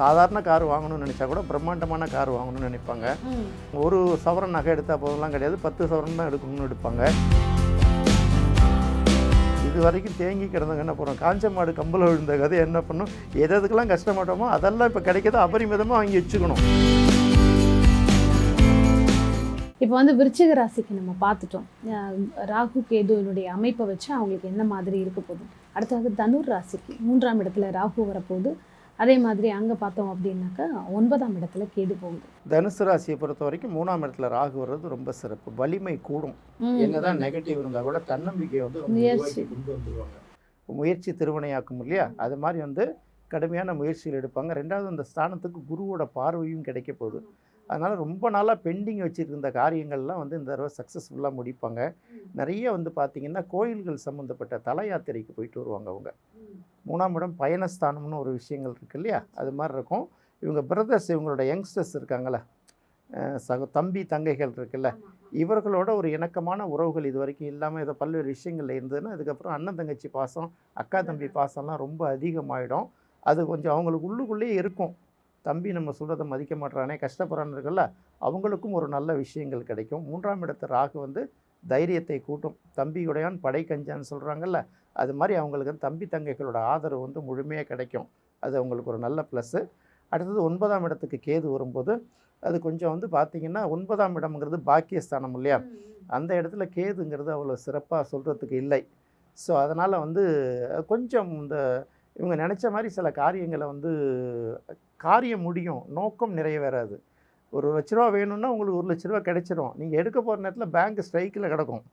சாதாரண கார் வாங்கணும்னு நினச்சா கூட பிரம்மாண்டமான கார் வாங்கணும்னு நினைப்பாங்க. ஒரு சவரன் நகை எடுத்தால் போதெல்லாம் கிடையாது. பத்து சவரன் தான் எடுக்கணும்னு எடுப்பாங்க. இது வரைக்கும் தேங்கி கிடந்தவங்க என்ன பண்ணுறோம் காஞ்ச மாடு கம்பள விழுந்த கதை என்ன பண்ணும்? எது எதுக்கெல்லாம் கஷ்டப்பட்டோமோ அதெல்லாம் இப்போ கிடைக்கிறத அபரிமிதமாக வாங்கி வச்சுக்கணும். இப்போ வந்து விருச்சிக ராசிக்கு நம்ம பார்த்துட்டோம். ராகு கேதுவினுடைய அமைப்பை வச்சு அவங்களுக்கு என்ன மாதிரி இருக்க போகுது? அடுத்தது தனுர் ராசிக்கு மூன்றாம் இடத்துல ராகு வரப்போகுது. அதே மாதிரி அங்கே பார்த்தோம் அப்படின்னாக்கா ஒன்பதாம் இடத்துல கேது போகுது. தனுசு ராசியை பொறுத்த வரைக்கும் மூணாம் இடத்துல ராகு வர்றது ரொம்ப சிறப்பு. வலிமை கூடும். என்னதான் நெகட்டிவ் இருந்தால் கூட தன்னம்பிக்கையை வந்து முயற்சி. கொண்டு வந்துருவாங்க. முயற்சி திருவினையாக்கும் இல்லையா? அது மாதிரி வந்து கடுமையான முயற்சிகள் எடுப்பாங்க. ரெண்டாவது அந்த ஸ்தானத்துக்கு குருவோட பார்வையும் கிடைக்க போகுது. அதனால் ரொம்ப நாளாக பெண்டிங் வச்சுருந்த காரியங்கள்லாம் வந்து இந்த தடவை சக்ஸஸ்ஃபுல்லாக முடிப்பாங்க. நிறைய வந்து பார்த்திங்கன்னா கோயில்கள் சம்மந்தப்பட்ட தல யாத்திரைக்கு போயிட்டு வருவாங்க அவங்க. மூணாம் இடம் பயணஸ்தானம்னு ஒரு விஷயங்கள் இருக்கு இல்லையா? அது மாதிரி இருக்கும். இவங்க பிரதர்ஸ் இவங்களோட யங்ஸ்டர்ஸ் இருக்காங்களே சக தம்பி தங்கைகள் இருக்குல்ல இவர்களோட ஒரு இணக்கமான உறவுகள் இது வரைக்கும் இல்லாமல் ஏதோ பல்வேறு விஷயங்கள்ல இருந்ததுன்னா அதுக்கப்புறம் அண்ணன் தங்கச்சி பாசம் அக்கா தம்பி பாசம்லாம் ரொம்ப அதிகமாயிடும். அது கொஞ்சம் அவங்களுக்கு உள்ளுக்குள்ளேயே இருக்கும். தம்பி நம்ம சொல்கிறத மதிக்க மாட்றானே கஷ்டப்படுறான்னு இருக்குல்ல அவங்களுக்கும் ஒரு நல்ல விஷயங்கள் கிடைக்கும். மூன்றாம் இடத்து ராகு வந்து தைரியத்தை கூட்டும். தம்பியுடையான் படை கஞ்சான்னு சொல்கிறாங்கல்ல அது மாதிரி அவங்களுக்கு வந்து தம்பி தங்கைகளோட ஆதரவு வந்து முழுமையாக கிடைக்கும். அது அவங்களுக்கு ஒரு நல்ல ப்ளஸ்ஸு அடுத்தது ஒன்பதாம் இடத்துக்கு கேது வரும்போது அது கொஞ்சம் வந்து பார்த்திங்கன்னா ஒன்பதாம் இடம்ங்கிறது பாக்கியஸ்தானம் இல்லையா? அந்த இடத்துல கேதுங்கிறது அவ்வளோ சிறப்பாக சொல்கிறதுக்கு இல்லை. ஸோ அதனால் வந்து கொஞ்சம் இந்த இவங்க நினச்ச மாதிரி சில காரியங்களை வந்து காரியம் முடியும். நோக்கம் நிறைவேறாது. ஒரு லட்ச ரூபா வேணும்னா உங்களுக்கு ஒரு லட்ச ரூபா கிடைச்சிரும். நீங்கள் எடுக்க போகிற நேரத்தில் பேங்க் ஸ்ட்ரைக்கில் கிடக்கும்.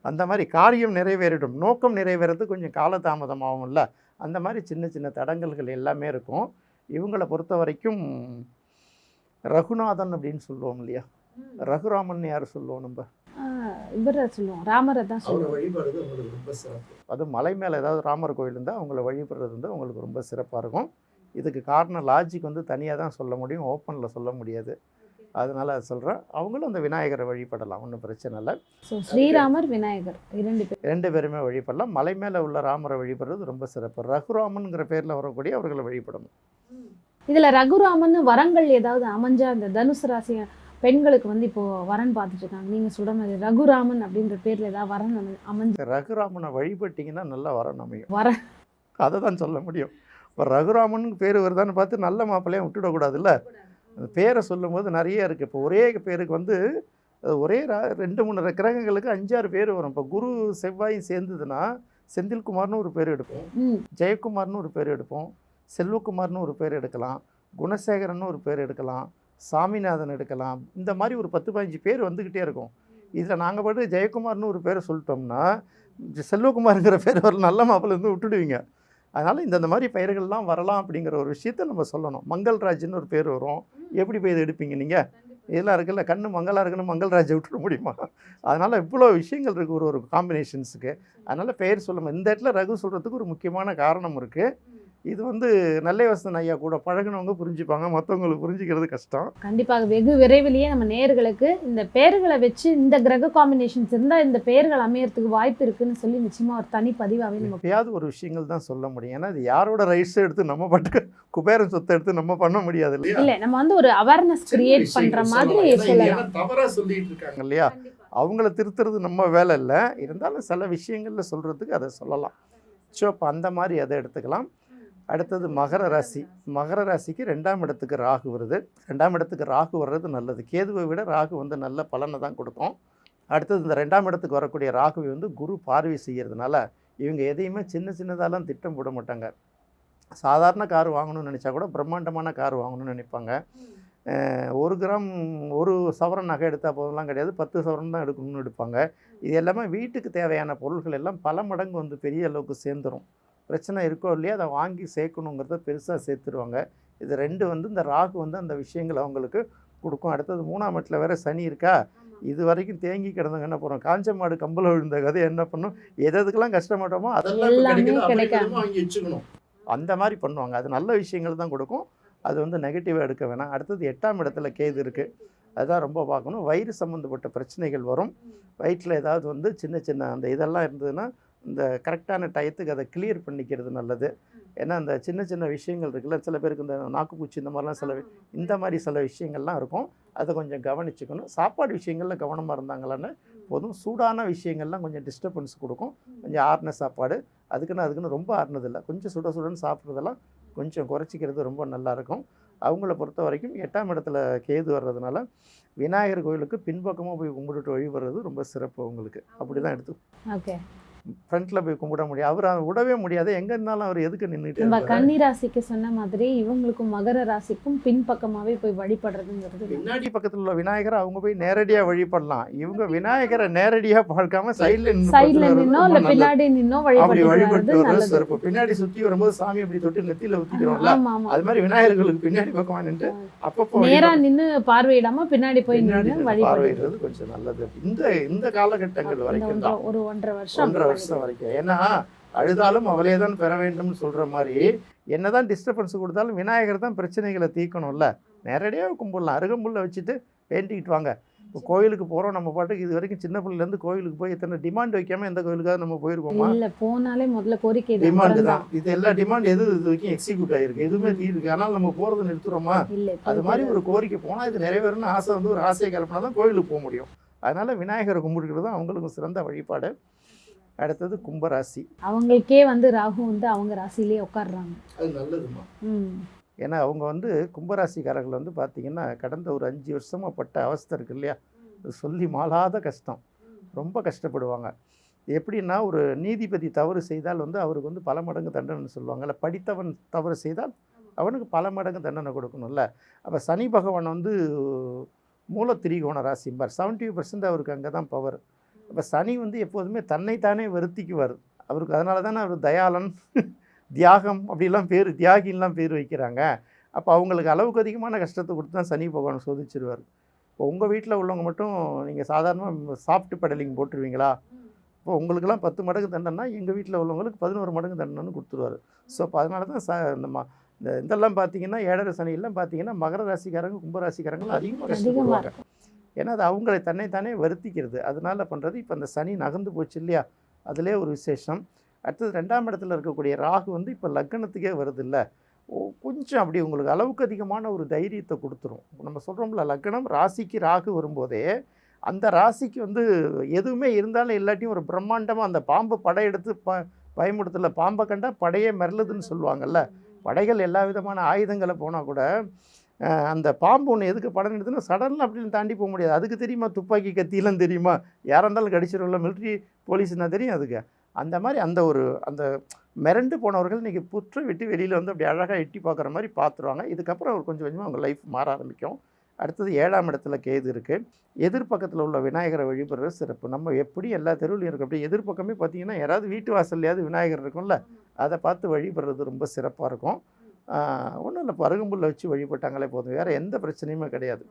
அந்த மாதிரி காரியம் நிறைவேறிடும். நோக்கம் நிறைவேறது கொஞ்சம் காலதாமதமாகும்ல. அந்த மாதிரி சின்ன சின்ன தடங்கல்கள் எல்லாமே இருக்கும். இவங்களை பொறுத்த வரைக்கும் ரகுநாதன் அப்படின்னு சொல்லுவோம் இல்லையா? ரகுராமன் யார் சொல்லுவோம் நம்ம? இவரை சொல்லுவோம். ராமரை தான் சொல்லுவோம். அது மலை மேலே ஏதாவது ராமர் கோயில் இருந்தால் அவங்கள வழிபடுறது வந்து உங்களுக்கு ரொம்ப சிறப்பாக இருக்கும். இதுக்கு காரணம் லாஜிக் வந்து தனியாக தான் சொல்ல முடியும் ஓப்பனில் சொல்ல முடியாது. அதனால் அது சொல்கிறேன் அவங்களும் அந்த விநாயகரை வழிபடலாம் ஒன்றும் பிரச்சனை இல்லை. ஸோ ஸ்ரீராமர் விநாயகர் இரண்டு பேர். ரெண்டு பேருமே வழிபடலாம். மலை மேலே உள்ள ராமரை வழிபடுறது ரொம்ப சிறப்பு. ரகுராமன்ங்கிற பேரில் வரக்கூடிய அவர்களை வழிபடணும். இதுல ரகுராமன் வரங்கள் ஏதாவது அமைஞ்சா அந்த தனுசு ராசி பெண்களுக்கு வந்து இப்போ வரன் பார்த்துட்டு இருக்காங்க. நீங்க சொல்ற மாதிரி ரகுராமன் அப்படின்ற பேர்ல ஏதாவது வரன் அமை- அமைஞ்சு ரகுராமனை வழிபட்டிங்கன்னா நல்லா வரணும் அமையும். வர அதை தான் சொல்ல முடியும். இப்போ ரகுராமனுக்கு பேர் வருதான்னு பார்த்து நல்ல மாப்பிள்ளையும் விட்டுடக்கூடாதுல்ல? அந்த பேரை சொல்லும்போது நிறைய இருக்குது இப்போ ஒரே பேருக்கு வந்து ஒரே ரெண்டு மூணு கிரகங்களுக்கு அஞ்சாறு பேர் வரும். இப்போ குரு செவ்வாயும் சேர்ந்ததுன்னா செந்தில்குமார்னு ஒரு பேர் எடுப்போம். ஜெயக்குமார்னு ஒரு பேர் எடுப்போம். செல்வகுமார்னு ஒரு பேர் எடுக்கலாம். குணசேகரன் ஒரு பேர் எடுக்கலாம். சாமிநாதன் எடுக்கலாம். இந்த மாதிரி ஒரு பத்து பதினஞ்சு பேர் வந்துக்கிட்டே இருக்கும். இதில் நாங்கள் பாட்டு ஜெயக்குமார்னு ஒரு பேரை சொல்லிட்டோம்னா செல்வகுமார்ங்கிற செல்வகுமாருங்கிற பேர் ஒரு நல்ல மாப்பிள்ளை விட்டுடுவீங்க. அதனால் இந்தந்த மாதிரி பெயர்கள்லாம் வரலாம் அப்படிங்கிற ஒரு விஷயத்த நம்ம சொல்லணும். மங்கள்ராஜ்னு ஒரு பேர் வரும். எப்படி போய் இதை எடுப்பீங்க நீங்கள் இதெல்லாம் இருக்குல்ல கண்ணு மங்களாக இருக்குன்னு மங்கள்ராஜை விட்டுட முடியுமா? அதனால் இவ்வளோ விஷயங்கள் இருக்குது ஒரு ஒரு காம்பினேஷன்ஸுக்கு அதனால் பெயர் சொல்ல இந்த இடத்துல ரகு சொல்கிறதுக்கு ஒரு முக்கியமான காரணம் இருக்குது இது வந்து நல்லவசன் ஐயா கூட பழகுனவங்க புரிஞ்சுப்பாங்க மற்றவங்களுக்கு புரிஞ்சுக்கிறது கஷ்டம். கண்டிப்பாக வெகு விரைவிலேயே நம்ம நேர்களுக்கு இந்த பெயர்களை வச்சு இந்த கிரக காம்பினேஷன்ஸ் இருந்தா இந்த பெயர்கள் அமையறதுக்கு வாய்ப்பு இருக்குன்னு சொல்லி நிச்சயமா ஒரு தனி பதிவாவே நம்ம எப்பயாவது ஒரு விஷயங்கள் தான் சொல்ல முடியும். ஏன்னா இது யாரோட ரைட்ஸ் எடுத்து நம்ம பாட்டுக்கு குபேரன் சொத்தை எடுத்து நம்ம பண்ண முடியாது இல்லையா? இல்ல நம்ம வந்து ஒரு அவேர்னஸ் கிரியேட் பண்ற மாதிரி சொல்லலாம். தவறா சொல்லிட்டு இருக்காங்க. இல்லையா? அவங்கள திருத்துறது நம்ம வேலை இல்லை. இருந்தாலும் சில விஷயங்கள்ல சொல்றதுக்கு அதை சொல்லலாம். ஸோ அப்போ அந்த மாதிரி அதை எடுத்துக்கலாம். அடுத்தது மகர ராசி. மகர ராசிக்கு ரெண்டாம் இடத்துக்கு ராகு வருது. ரெண்டாம் இடத்துக்கு ராகு வர்றது நல்லது. கேதுவை விட ராகு வந்து நல்ல பலனை தான் கொடுக்கும். அடுத்தது இந்த ரெண்டாம் இடத்துக்கு வரக்கூடிய ராகுவை வந்து குரு பார்வை செய்கிறதுனால இவங்க எதையுமே சின்ன சின்னதாலாம் திட்டம் போட மாட்டாங்க. சாதாரண கார் வாங்கணும்னு நினச்சா கூட பிரம்மாண்டமான கார் வாங்கணும்னு நினைப்பாங்க. ஒரு கிராம் ஒரு சவரன் நகை எடுத்தால் போதெல்லாம் கிடையாது. பத்து சவரன் தான் எடுக்கணும்னு எடுப்பாங்க. இது எல்லாமே வீட்டுக்கு தேவையான பொருள்கள் எல்லாம் பல மடங்கு வந்து பெரிய அளவுக்கு சேர்ந்துடும் பிரச்சனை இருக்கோ இல்லையா அதை வாங்கி சேர்க்கணுங்கிறத பெருசாக சேர்த்துருவாங்க. இது ரெண்டு வந்து இந்த ராகு வந்து அந்த விஷயங்கள் அவங்களுக்கு கொடுக்கும். அடுத்தது மூணாம் இடத்துல வேற சனி இருக்கா? இது வரைக்கும் தேங்கி கிடந்தவங்க என்ன பண்ணுறோம் காஞ்ச மாடு கம்பள விழுந்த கதை என்ன பண்ணும்? எது எதுக்கெல்லாம் கஷ்டப்பட்டோமோ அதெல்லாம் அந்த மாதிரி பண்ணுவாங்க. அது நல்ல விஷயங்கள் தான் கொடுக்கும். அது வந்து நெகட்டிவாக எடுக்க வேணாம். அடுத்தது எட்டாம் இடத்துல கேது இருக்குது அதுதான் ரொம்ப பார்க்கணும். வயிறு சம்மந்தப்பட்ட பிரச்சனைகள் வரும். வயிற்றில் ஏதாவது வந்து சின்ன சின்ன அந்த இதெல்லாம் இருந்ததுன்னா இந்த கரெக்டான டயத்துக்கு அதை கிளியர் பண்ணிக்கிறது நல்லது. ஏன்னா அந்த சின்ன சின்ன விஷயங்கள் இருக்குல்ல சில பேருக்கு இந்த நாக்குப்பூச்சி இந்த மாதிரிலாம் சில இந்த மாதிரி சில விஷயங்கள்லாம் இருக்கும். அதை கொஞ்சம் கவனிச்சுக்கணும். சாப்பாடு விஷயங்களில் கவனமாக இருந்தாங்களான்னு போதும். சூடான விஷயங்கள்லாம் கொஞ்சம் டிஸ்டர்பன்ஸ் கொடுக்கும். கொஞ்சம் ஆறுன சாப்பாடு அதுக்குன்னு அதுக்குன்னு ரொம்ப ஆறுனதில்லை. கொஞ்சம் சுட சுடன்னு சாப்பிட்றதெல்லாம் கொஞ்சம் குறைச்சிக்கிறது ரொம்ப நல்லா இருக்கும். அவங்கள பொறுத்த வரைக்கும் எட்டாம் இடத்துல கேது வர்றதுனால விநாயகர் கோயிலுக்கு பின்பக்கமாக போய் கும்பிட்டுட்டு வழிபடுறது ரொம்ப சிறப்பு அவங்களுக்கு. அப்படி தான் எடுத்து ஓகே. ஃப்ரண்ட்டில் போய் கும்பிட முடியும் அவர் விடவே முடியாது. எங்கே இருந்தாலும் அவர் எதுக்கு நின்றுட்டு நம்ம கன்னி ராசிக்கு சொன்ன மாதிரி இவங்களுக்கும் மகர ராசிக்கும் பின்பக்கமாவே போய் வழிபடுறதுங்கிறது பின்னாடி பக்கத்தில் உள்ள விநாயகரை அவங்க போய் நேரடியாக வழிபடலாம். இவங்க விநாயகரை நேரடியாக பார்க்காம சைடில் சைடுல நின்னோ இல்ல பின்னாடி நின்னோ அப்படி வழிபட்டு சிறப்பு. பின்னாடி சுற்றி வரும்போது சாமி அப்படி தொட்டு நெத்தியில் ஊற்றிக்கிறோம்ல அது மாதிரி விநாயகர்களுக்கு பின்னாடி பக்கமாக நின்று அப்பப்போ நேரா நின்னு பார்வையிடாம பின்னாடி போய் நின்று நின்னு வழிபடுறது. பார்வையிடுறது கொஞ்சம் நல்லது. இந்த இந்த காலகட்டங்கள் வரைக்கும் ஒரு ஒன்றரை வருஷம் வருஷம் வரைக்கும். ஏன்னா அழுதாலும் அவளே தான் பெற வேண்டும்னு சொல்ற மாதிரி என்னதான் டிஸ்டர்பன்ஸ் கொடுத்தாலும் விநாயகர் தான் பிரச்சனைகளை தீர்க்கணும்ல. நேரடியாக கும்பிடலாம். அருகம்புல்ல வச்சுட்டு வேண்டிக்கிட்டு வாங்க. இப்போ கோயிலுக்கு போகிறோம் நம்ம பாட்டுக்கு இது வரைக்கும் சின்ன பிள்ளைலேருந்து கோயிலுக்கு போய் எத்தனை டிமாண்ட் வைக்காம எந்த கோயிலுக்காவது நம்ம போயிருக்கோமா? இல்ல போனாலே முதல்ல கோரிக்கை டிமாண்ட் தான். இது எல்லா டிமாண்ட் எது இது வரைக்கும் எக்ஸிக்யூட் ஆயிருக்கு. எதுவுமே தீர்க்கு ஆனால் நம்ம போகிறத நிறுத்துறோமா? அது மாதிரி ஒரு கோரிக்கை. போனால் இது நிறைவேறணும்னு ஆசை வந்து ஒரு ஆசையை கிளப்பினா தான் கோயிலுக்கு போக முடியும். அதனால விநாயகரை கும்பிடுக்கிறது தான் அவங்களுக்கும் சிறந்த வழிபாடு. அடுத்தது கும்பராசி. அவங்களுக்கே வந்து ராகு வந்து அவங்க ராசியிலேயே உட்கார்றாங்க. அது நல்லதுமா ம். ஏன்னா அவங்க வந்து கும்பராசிக்காரர்கள் வந்து பார்த்தீங்கன்னா கடந்த ஒரு அஞ்சு வருஷமாக பட்ட அவஸ்தை இருக்கு இல்லையா? அது சொல்லி மாளாத கஷ்டம். ரொம்ப கஷ்டப்படுவாங்க. எப்படின்னா ஒரு நீதிபதி தவறு செய்தால் வந்து அவருக்கு வந்து பல மடங்கு தண்டனை சொல்லுவாங்கல்ல. படித்தவன் தவறு செய்தால் அவனுக்கு பல மடங்கு தண்டனை கொடுக்கணும்ல. அப்போ சனி பகவான் வந்து மூலத்திரிகோண ராசிம்பார். செவன்ட்டி பர்சன்ட் அவருக்கு அங்கே தான் பவர் இப்போ சனி வந்து எப்போதுமே தன்னைத்தானே வருத்திக்குவார். அவருக்கு அதனால தானே அவர் தயாளன் தியாகம் அப்படிலாம் பேர் தியாகின்லாம் பேர் வைக்கிறாங்க. அப்போ அவங்களுக்கு அளவுக்கு அதிகமான கஷ்டத்தை கொடுத்து தான் சனி பகவான் சோதிச்சிருவார். இப்போ உங்கள் வீட்டில் உள்ளவங்க மட்டும் நீங்கள் சாதாரணமாக சாஃப்ட் பெடலிங் போட்டுருவீங்களா? இப்போ உங்களுக்கெல்லாம் பத்து மடங்கு தண்டனா எங்கள் வீட்டில் உள்ளவங்களுக்கு பதினோரு மடங்கு தண்டனைன்னு கொடுத்துருவாரு. ஸோ அப்போ அதனால தான் ச இந்த ம இந்த இதெல்லாம் பார்த்தீங்கன்னா ஏழரை சனியெல்லாம் பார்த்தீங்கன்னா மகர ராசிக்காரங்க கும்பராசிக்காரங்களும் அதிகமாக கஷ்டப்படுவாங்க. ஏன்னா அது அவங்களை தன்னைத்தானே வருத்திக்கிறது. அதனால் பண்ணுறது இப்போ அந்த சனி நகர்ந்து போச்சு இல்லையா? அதிலே ஒரு விசேஷம். அடுத்தது ரெண்டாம் இடத்துல இருக்கக்கூடிய ராகு வந்து இப்போ லக்னத்துக்கே வருது இல்லை கொஞ்சம் அப்படி உங்களுக்கு அளவுக்கு அதிகமான ஒரு தைரியத்தை கொடுத்துரும். நம்ம சொல்கிறோம்ல லக்னம் ராசிக்கு ராகு வரும்போதே அந்த ராசிக்கு வந்து எதுவுமே இருந்தாலும் இல்லாட்டியும் ஒரு பிரம்மாண்டமாக அந்த பாம்பு படையெடுத்து ப பயமுடுத்தல பாம்பை கண்டால் படையே மிரளுதுன்னு சொல்லுவாங்கல்ல. படைகள் எல்லா விதமான ஆயுதங்களை போனால் கூட அந்த பாம்பு ஒன்று எதுக்கு படம் எடுத்துன்னா சடனில் அப்படின்னு தாண்டி போக முடியாது. அதுக்கு தெரியுமா? துப்பாக்கி கத்தியெல்லாம் தெரியுமா? யாராக இருந்தாலும் கடிச்சிடும்ல மிலிட்ரி போலீஸ்னா தெரியும் அதுக்கு. அந்த மாதிரி அந்த ஒரு அந்த மிரண்டு போனவர்கள் இன்றைக்கி புற்று விட்டு வெளியில் வந்து அப்படி அழகாக எட்டி பார்க்குற மாதிரி பார்த்துருவாங்க. இதுக்கப்புறம் அவர் கொஞ்சம் கொஞ்சமாக அவங்க லைஃப் மாற ஆரம்பிக்கும். அடுத்தது ஏழாம் இடத்துல கேது இருக்குது எதிர்பக்கத்தில் உள்ள விநாயகரை வழிபடுறது சிறப்பு. நம்ம எப்படி எல்லா தெருவிலையும் இருக்கும். அப்படி எதிர்பக்கமே பார்த்தீங்கன்னா யாராவது வீட்டு வாசல்லையாவது விநாயகர் இருக்கும்ல அதை பார்த்து வழிபடுறது ரொம்ப சிறப்பாக இருக்கும். ஒன்றும் இல்லை. பருகம்புல்ல வச்சு வழிபட்டாங்களே போதும். வேறு எந்த பிரச்சனையுமே கிடையாது.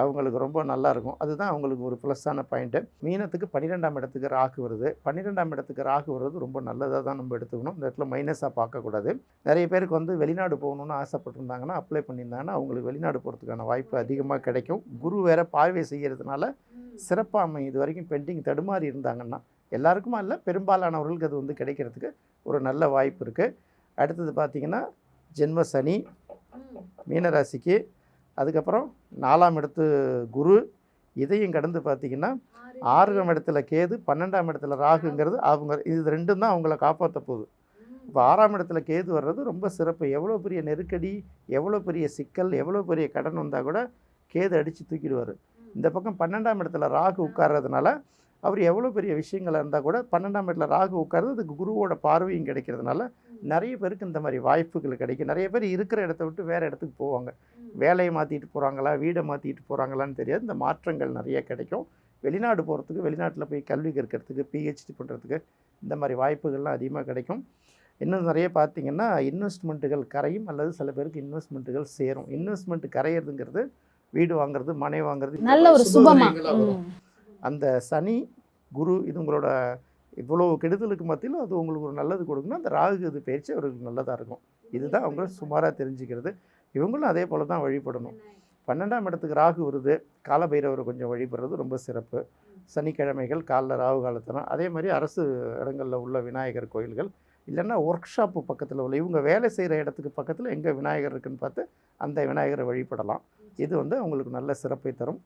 அவங்களுக்கு ரொம்ப நல்லாயிருக்கும். அதுதான் அவங்களுக்கு ஒரு ப்ளஸ்ஸான பாயிண்ட்டு மீனத்துக்கு பன்னிரெண்டாம் இடத்துக்கு ராகு வருது. பன்னிரெண்டாம் இடத்துக்கு ராகு வர்றது ரொம்ப நல்லதாக தான் நம்ம எடுத்துக்கணும். இந்த இடத்துல மைனஸாக பார்க்கக்கூடாது. நிறைய பேருக்கு வந்து வெளிநாடு போகணுன்னு ஆசைப்பட்டிருந்தாங்கன்னா அப்ளை பண்ணியிருந்தாங்கன்னா அவங்களுக்கு வெளிநாடு போகிறதுக்கான வாய்ப்பு அதிகமாக கிடைக்கும். குரு வேற பார்வை செய்கிறதுனால சிறப்பாக அமை இது வரைக்கும் பெண்டிங் தடுமாறி இருந்தாங்கன்னா எல்லாருக்குமா இல்லை பெரும்பாலானவர்களுக்கு அது வந்து கிடைக்கிறதுக்கு ஒரு நல்ல வாய்ப்பு இருக்குது அடுத்தது பார்த்திங்கன்னா ஜென்ம சனி மீனராசிக்கு. அதுக்கப்புறம் நாலாம் இடத்து குரு. இதையும் கடந்து பார்த்திங்கன்னா ஆறாம் இடத்துல கேது பன்னெண்டாம் இடத்துல ராகுங்கிறது அவங்க இது ரெண்டும் தான் அவங்கள காப்பாற்ற போகுது. இப்போ ஆறாம் இடத்துல கேது வர்றது ரொம்ப சிறப்பு. எவ்வளோ பெரிய நெருக்கடி எவ்வளோ பெரிய சிக்கல் எவ்வளோ பெரிய கடன் வந்தால் கூட கேது அடித்து தூக்கிடுவார். இந்த பக்கம் பன்னெண்டாம் இடத்துல ராகு உட்கார்றதுனால அவர் எவ்வளோ பெரிய விஷயங்கள் இருந்தால் கூட பன்னெண்டாம் இடத்துல ராகு உட்கார்றது அதுக்கு குருவோட பார்வையும் கிடைக்கிறதுனால நிறைய பேருக்கு இந்த மாதிரி வாய்ப்புகள் கிடைக்கும். நிறைய பேர் இருக்கிற இடத்த விட்டு வேறு இடத்துக்கு போவாங்க. வேலையை மாற்றிட்டு போகிறாங்களா வீடை மாற்றிட்டு போகிறாங்களான்னு தெரியாது. இந்த மாற்றங்கள் நிறைய கிடைக்கும். வெளிநாடு போகிறதுக்கு வெளிநாட்டில் போய் கல்வி கற்கிறதுக்கு பிஹெச்டி பண்ணுறதுக்கு இந்த மாதிரி வாய்ப்புகள்லாம் அதிகமாக கிடைக்கும். இன்னும் நிறைய பார்த்தீங்கன்னா இன்வெஸ்ட்மெண்ட்டுகள் கரையும் அல்லது சில பேருக்கு இன்வெஸ்ட்மெண்ட்டுகள் சேரும். இன்வெஸ்ட்மெண்ட் கரையிறதுங்கிறது வீடு வாங்குறது மனை வாங்குறது நல்ல ஒரு. அந்த சனி குரு இது உங்களோட இவ்வளோ கெடுதலுக்கு மத்தியில் அது உங்களுக்கு ஒரு நல்லது கொடுக்கணும் அந்த ராகு இது பயிற்சி அவர்களுக்கு நல்லதாக இருக்கும். இதுதான் அவங்க சுமாராக தெரிஞ்சுக்கிறது. இவங்களும் அதே போல் தான் வழிபடணும். பன்னெண்டாம் இடத்துக்கு ராகு வருது. காலபைரவரை கொஞ்சம் வழிபடுறது ரொம்ப சிறப்பு. சனிக்கிழமைகள் காலைல ராகு காலத்தெல்லாம். அதே மாதிரி அரசு இடங்களில் உள்ள விநாயகர் கோயில்கள். இல்லைன்னா ஒர்க் ஷாப்பு பக்கத்தில் உள்ள இவங்க வேலை செய்கிற இடத்துக்கு பக்கத்தில் எங்கே விநாயகர் இருக்குன்னு பார்த்து அந்த விநாயகரை வழிபடலாம். இது வந்து அவங்களுக்கு நல்ல சிறப்பை தரும்.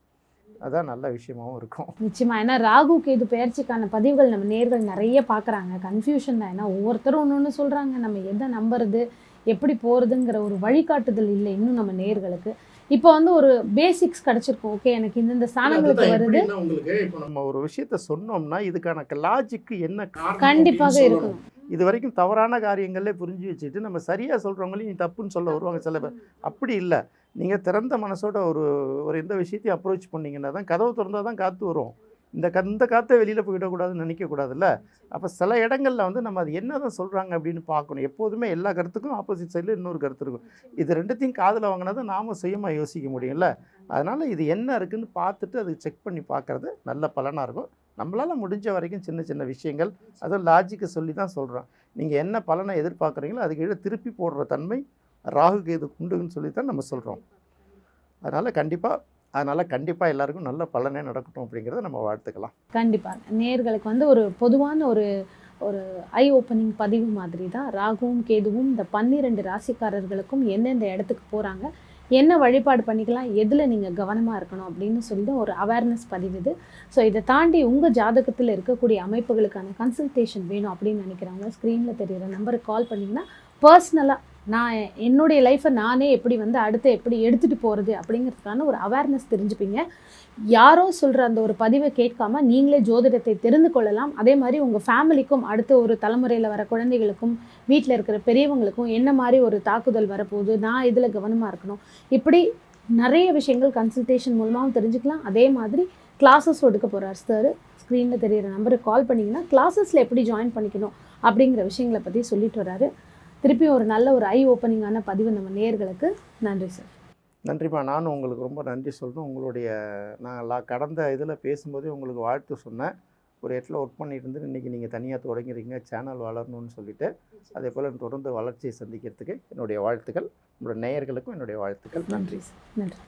அதான் நல்ல விஷயமாவும் இருக்கும். நிச்சயமா. ஏன்னா ராகு கேது பெயர்ச்சிக்கான பதிவுகள் நம்ம நேர்கள் நிறைய பார்க்குறாங்க. கன்ஃபியூஷன் தான். ஏன்னா ஒவ்வொருத்தரும் ஒன்று ஒன்று சொல்கிறாங்க நம்ம எதை நம்புறது எப்படி போகிறதுங்கிற ஒரு வழிகாட்டுதல் இல்லை இன்னும் நம்ம நேர்களுக்கு. இப்போ வந்து ஒரு பேசிக்ஸ் கிடச்சிருக்கும் ஓகே எனக்கு இந்தந்த ஸ்தானங்களுக்கு வருது. உங்களுக்கு இப்போ நம்ம ஒரு விஷயத்த சொன்னோம்னா இதுக்கான லாஜிக்கு என்ன காரணம் கண்டிப்பாக இருக்கணும். இது வரைக்கும் தவறான காரியங்களே புரிஞ்சு வச்சுட்டு நம்ம சரியாக சொல்கிறவங்களையும் நீ தப்புன்னு சொல்ல வருவாங்க சில பேர். அப்படி இல்லை. நீங்கள் திறந்த மனசோட ஒரு ஒரு எந்த விஷயத்தையும் அப்ரோச் பண்ணீங்கன்னா தான் கதவு திறந்தால் தான் காற்று வரும். இந்த க இந்த காற்றை வெளியில் போயிடக்கூடாதுன்னு நினைக்கக்கூடாதுல்ல அப்போ சில இடங்களில் வந்து நம்ம அது என்ன தான் சொல்கிறாங்க அப்படின்னு பார்க்கணும். எப்போதுமே எல்லா கருத்துக்கும் ஆப்போசிட் சைடில் இன்னொரு கருத்து இருக்கும். இது ரெண்டுத்தையும் காதில் வாங்கினா தான் நாம சுயமாக யோசிக்க முடியும்ல? அதனால் இது என்ன இருக்குதுன்னு பார்த்துட்டு அது செக் பண்ணி பார்க்குறது நல்ல பலனாக இருக்கும். நம்மளால் முடிஞ்ச வரைக்கும் சின்ன சின்ன விஷயங்கள் அதுவும் லாஜிக்கை சொல்லி தான் சொல்கிறோம் நீங்கள் என்ன பலனை எதிர்பார்க்குறீங்களோ அதுக்கு கீழே திருப்பி போடுற தன்மை ராகு கேது உண்டுன்னு சொல்லி தான் நம்ம சொல்கிறோம் அதனால் கண்டிப்பாக அதனால் கண்டிப்பாக எல்லாருக்கும் நல்ல பலனே நடக்கட்டும் அப்படிங்கிறத நம்ம வாழ்த்துக்கலாம். கண்டிப்பாக நேர்களுக்கு வந்து ஒரு பொதுவான ஒரு ஒரு ஐ ஓப்பனிங் பதிவு மாதிரி தான் ராகுவும் கேதுவும் இந்த பன்னிரெண்டு ராசிக்காரர்களுக்கும் எந்தெந்த இடத்துக்கு போகிறாங்க என்ன வழிபாடு பண்ணிக்கலாம் எதில் நீங்கள் கவனமாக இருக்கணும் அப்படின்னு சொல்லிட்டு ஒரு அவேர்னஸ் பதிவு இது. ஸோ இதை தாண்டி உங்கள் ஜாதகத்தில் இருக்கக்கூடிய அமைப்புகளுக்கான கன்சல்டேஷன் வேணும் அப்படின்னு நினைக்கிறவங்க ஸ்க்ரீனில் தெரியுற நம்பருக்கு கால் பண்ணிங்கன்னா பர்சனலாக நான் என்னுடைய லைஃப்பை நானே எப்படி வந்து அடுத்து எப்படி எடுத்துகிட்டு போகிறது அப்படிங்கிறதுக்கான ஒரு அவேர்னஸ் தெரிஞ்சுப்பீங்க. யாரோ சொல்கிற அந்த ஒரு பதிவை கேட்காம நீங்களே ஜோதிடத்தை தெரிந்து கொள்ளலாம். அதே மாதிரி உங்கள் ஃபேமிலிக்கும் அடுத்த ஒரு தலைமுறையில் வர குழந்தைகளுக்கும் வீட்டில் இருக்கிற பெரியவங்களுக்கும் என்ன மாதிரி ஒரு தாக்குதல் வரப்போகுது? நான் இதில் கவனமாக இருக்கணும்? இப்படி நிறைய விஷயங்கள் கன்சல்டேஷன் மூலமாகவும் தெரிஞ்சுக்கலாம். அதே மாதிரி கிளாஸஸ் எடுக்க போகிறார் சார் ஸ்க்ரீனில் தெரியிற நம்பருக்கு கால் பண்ணிங்கன்னா கிளாஸஸில் எப்படி ஜாயின் பண்ணிக்கணும் அப்படிங்கிற விஷயங்களை பற்றி சொல்லிட்டு வராரு. திருப்பி ஒரு நல்ல ஒரு ஐ ஓப்பனிங்கான பதிவு நம்ம நேயர்களுக்கு நன்றி சார் நன்றிம்மா நானும் உங்களுக்கு ரொம்ப நன்றி சொல்லணும் உங்களுடைய நான் கடந்த இதில் பேசும்போதே உங்களுக்கு வாழ்த்து சொன்னேன். ஒரு இடத்துல ஒர்க் பண்ணிட்டு இருந்து இன்றைக்கி நீங்கள் தனியாக தொடங்கிறீங்க. சேனல் வளரணும்னு சொல்லிட்டு. அதே போல் தொடர்ந்து வளர்ச்சியை சந்திக்கிறதுக்கு என்னுடைய வாழ்த்துக்கள். உங்களோட நேயர்களுக்கும் என்னுடைய வாழ்த்துக்கள். நன்றி நன்றி. சார் நன்றி.